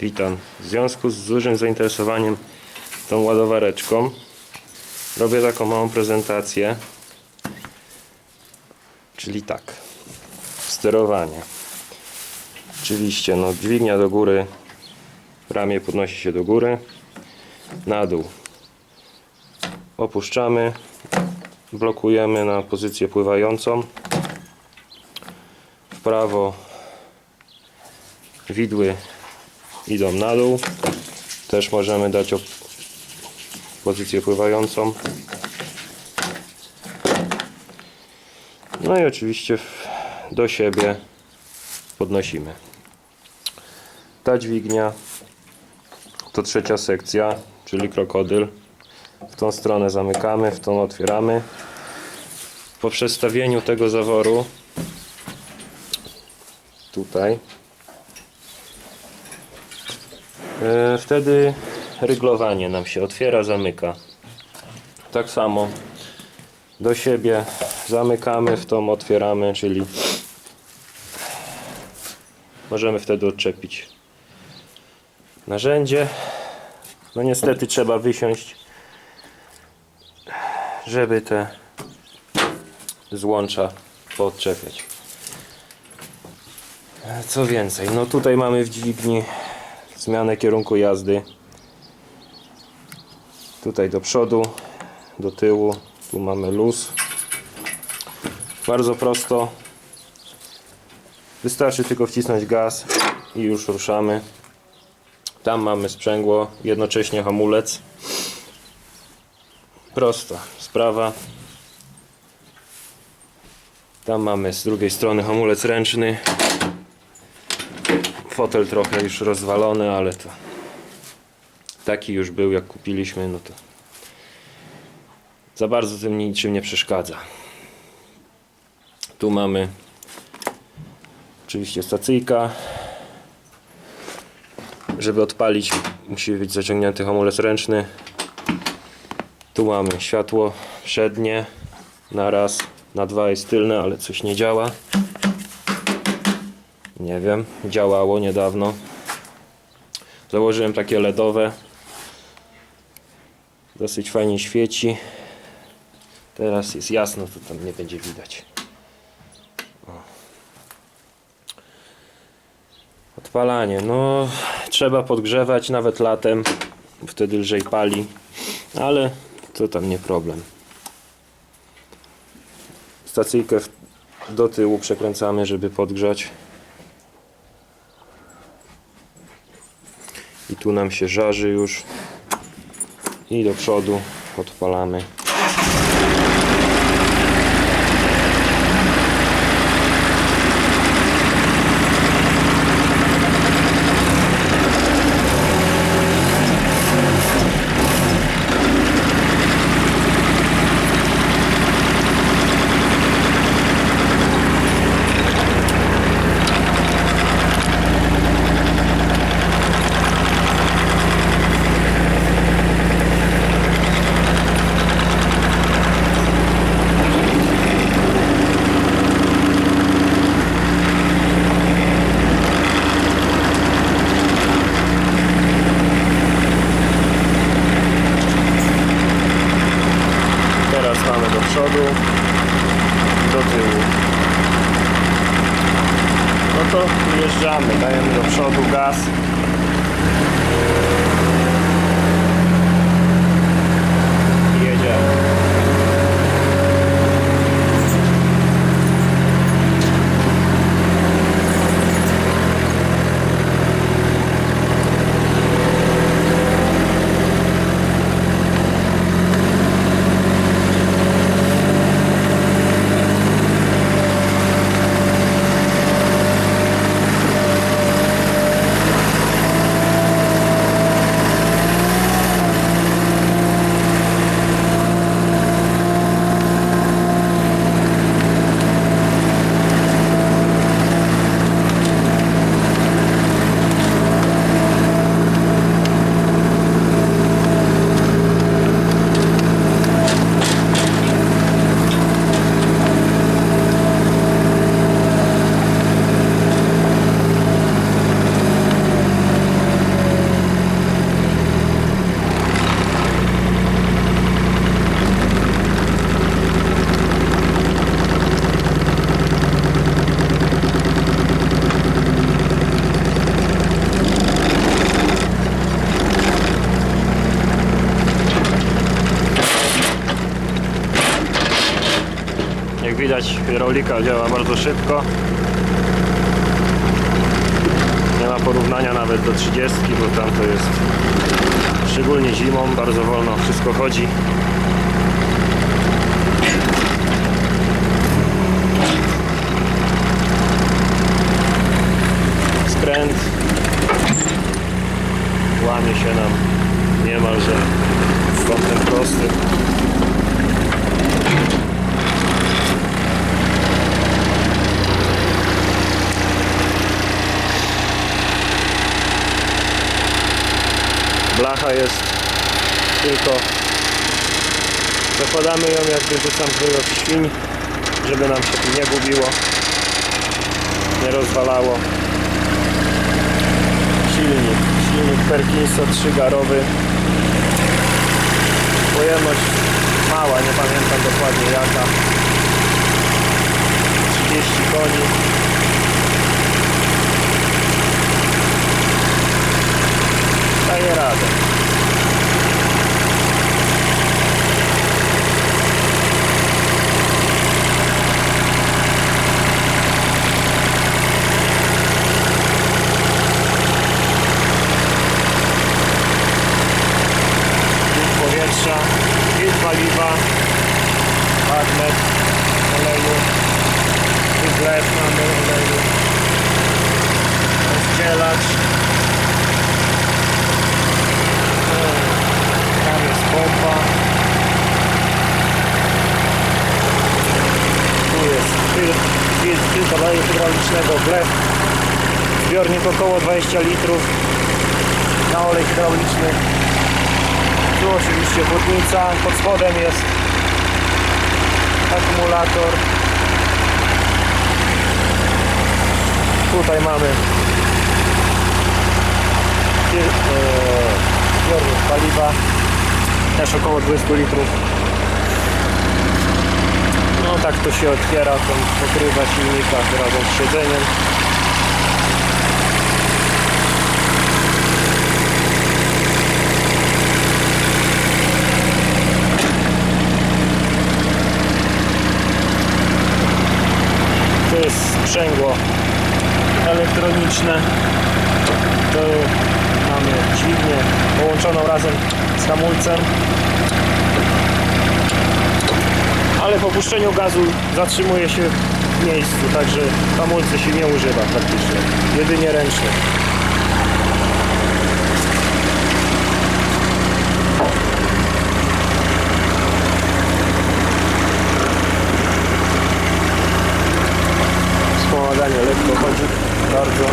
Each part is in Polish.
Witam. W związku z dużym zainteresowaniem tą ładowareczką robię taką małą prezentację. Czyli tak. Sterowanie. Oczywiście no, dźwignia do góry, ramię podnosi się do góry, na dół. Opuszczamy, blokujemy na pozycję pływającą. W prawo widły idą na dół. Też możemy dać pozycję pływającą. No i oczywiście do siebie podnosimy. Ta dźwignia to trzecia sekcja, czyli krokodyl. W tą stronę zamykamy, w tą otwieramy. Po przestawieniu tego zaworu tutaj wtedy ryglowanie nam się otwiera, zamyka. Tak samo do siebie zamykamy, w tą otwieramy, czyli możemy wtedy odczepić narzędzie. No niestety trzeba wysiąść, żeby te złącza poodczepiać. E, Co więcej, no tutaj mamy w dźwigni zmianę kierunku jazdy. Tutaj do przodu, do tyłu, tu mamy luz. Bardzo prosto. Wystarczy tylko wcisnąć gaz i już ruszamy. Tam mamy sprzęgło, jednocześnie hamulec. Prosta sprawa. Tam mamy z drugiej strony hamulec ręczny. Fotel trochę już rozwalony, ale to taki już był jak kupiliśmy, no to za bardzo tym niczym nie przeszkadza. Tu mamy oczywiście stacyjka. Żeby odpalić musi być zaciągnięty hamulec ręczny. Tu mamy światło przednie na raz, na dwa jest tylne, ale coś nie działa. Nie wiem, działało niedawno. Założyłem takie LEDowe. Dosyć fajnie świeci. Teraz jest jasno, to tam nie będzie widać. Odpalanie. No, trzeba podgrzewać nawet latem. Wtedy lżej pali. Ale to tam nie problem. Stacyjkę do tyłu przekręcamy, żeby podgrzać. I tu nam się żarzy już. I do przodu odpalamy. Teraz mamy do przodu, do tyłu. No to wjeżdżamy, dajemy do przodu gaz. Widać, hydraulika działa bardzo szybko. Nie ma porównania nawet do 30, bo tam to jest szczególnie zimą, bardzo wolno wszystko chodzi. Skręt łamie się nam niemalże kątem prostym. Blacha jest tylko zakładamy ją jakby rzucam wylot świń, żeby nam się nie gubiło, nie rozwalało. Silnik, silnik Perkinsa 3-garowy. Pojemność mała, nie pamiętam dokładnie jaka. 30 koni. banheirada. Zbiornik około 20 litrów na olej hydrauliczny. Tu oczywiście chłodnica, pod spodem jest akumulator. Tutaj mamy e, zbiornik paliwa, też około 20 litrów. No tak to się otwiera, tą pokrywa silnika razem z siedzeniem. To jest sprzęgło elektroniczne. To mamy dźwignię połączoną razem z hamulcem. Ale po puszczeniu gazu zatrzymuje się w miejscu, także hamulce się nie używa praktycznie. Jedynie ręcznie. Wspomaganie lekko chodzi bardzo.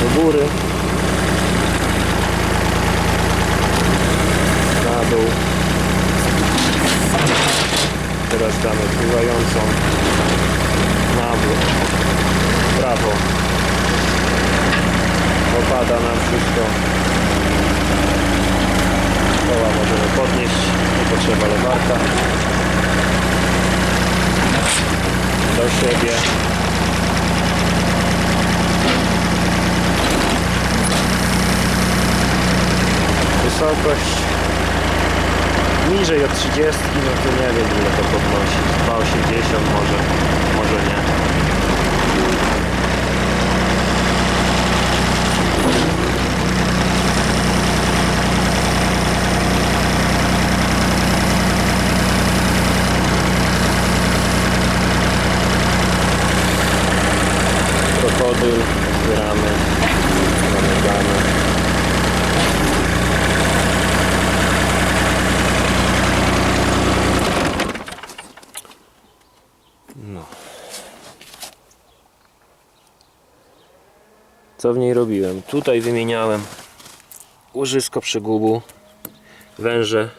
Do góry. Na dół. Teraz damy pływającą na. W Prawo. Opada nam wszystko. Koła możemy podnieść, nie potrzeba lewarka. Do siebie. Wysokość niżej od 30, no to nie wiem ile to podnosi. 280 może, może nie. Krokodyl, zbieramy, zamykamy. No. Co w niej robiłem? Tutaj wymieniałem łożysko przegubu, węże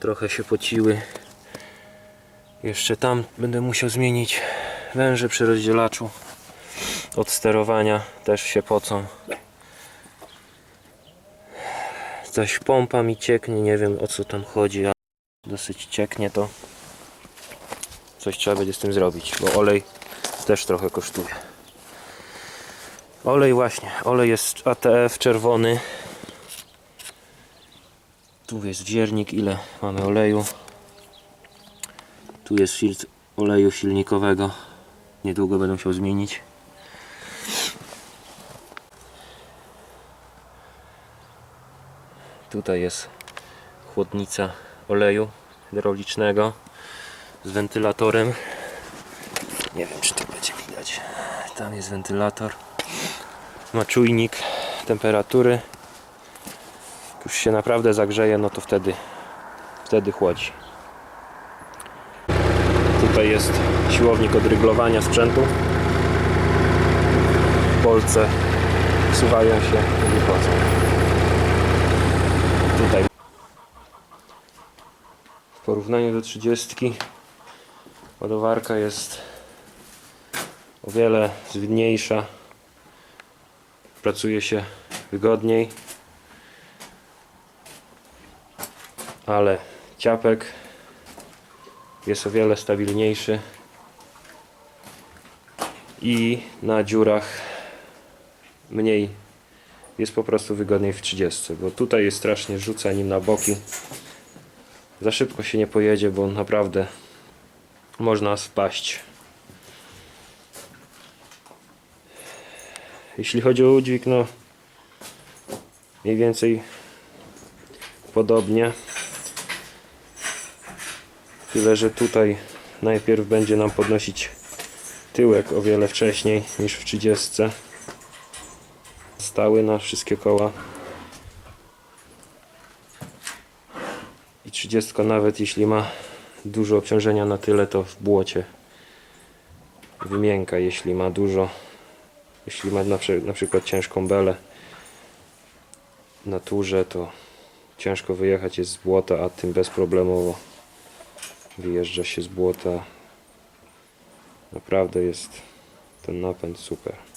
trochę się pociły. Jeszcze tam będę musiał zmienić węże przy rozdzielaczu od sterowania też się pocą. Zaś pompa mi cieknie, nie wiem o co tam chodzi, a dosyć cieknie to. Coś trzeba będzie z tym zrobić, bo olej też trochę kosztuje. Olej właśnie, olej jest ATF czerwony. Tu jest wziernik, ile mamy oleju. Tu jest filtr oleju silnikowego. Niedługo będę musiał zmienić. Tutaj jest chłodnica oleju hydraulicznego z wentylatorem. Nie wiem, czy to będzie widać. Tam jest wentylator. Ma czujnik temperatury. Jak już się naprawdę zagrzeje, no to wtedy, wtedy chłodzi. Tutaj jest siłownik odryglowania sprzętu. Bolce wsuwają się i wychodzą. Tutaj w porównaniu do 30 ładowarka jest o wiele zwinniejsza. Pracuje się wygodniej. Ale ciapek jest o wiele stabilniejszy i na dziurach mniej jest po prostu wygodniej w 30, bo tutaj jest strasznie rzuca nim na boki. Za szybko się nie pojedzie, bo naprawdę można spaść. Jeśli chodzi o udźwig, no mniej więcej podobnie. Tyle, że tutaj najpierw będzie nam podnosić tyłek o wiele wcześniej niż w 30. Stały na wszystkie koła. I 30 nawet jeśli ma dużo obciążenia na tyle, to w błocie wymięka, jeśli ma dużo. Jeśli ma na, na przykład ciężką belę na turze, to ciężko wyjechać jest z błota, a tym bezproblemowo wyjeżdża się z błota. Naprawdę jest ten napęd super.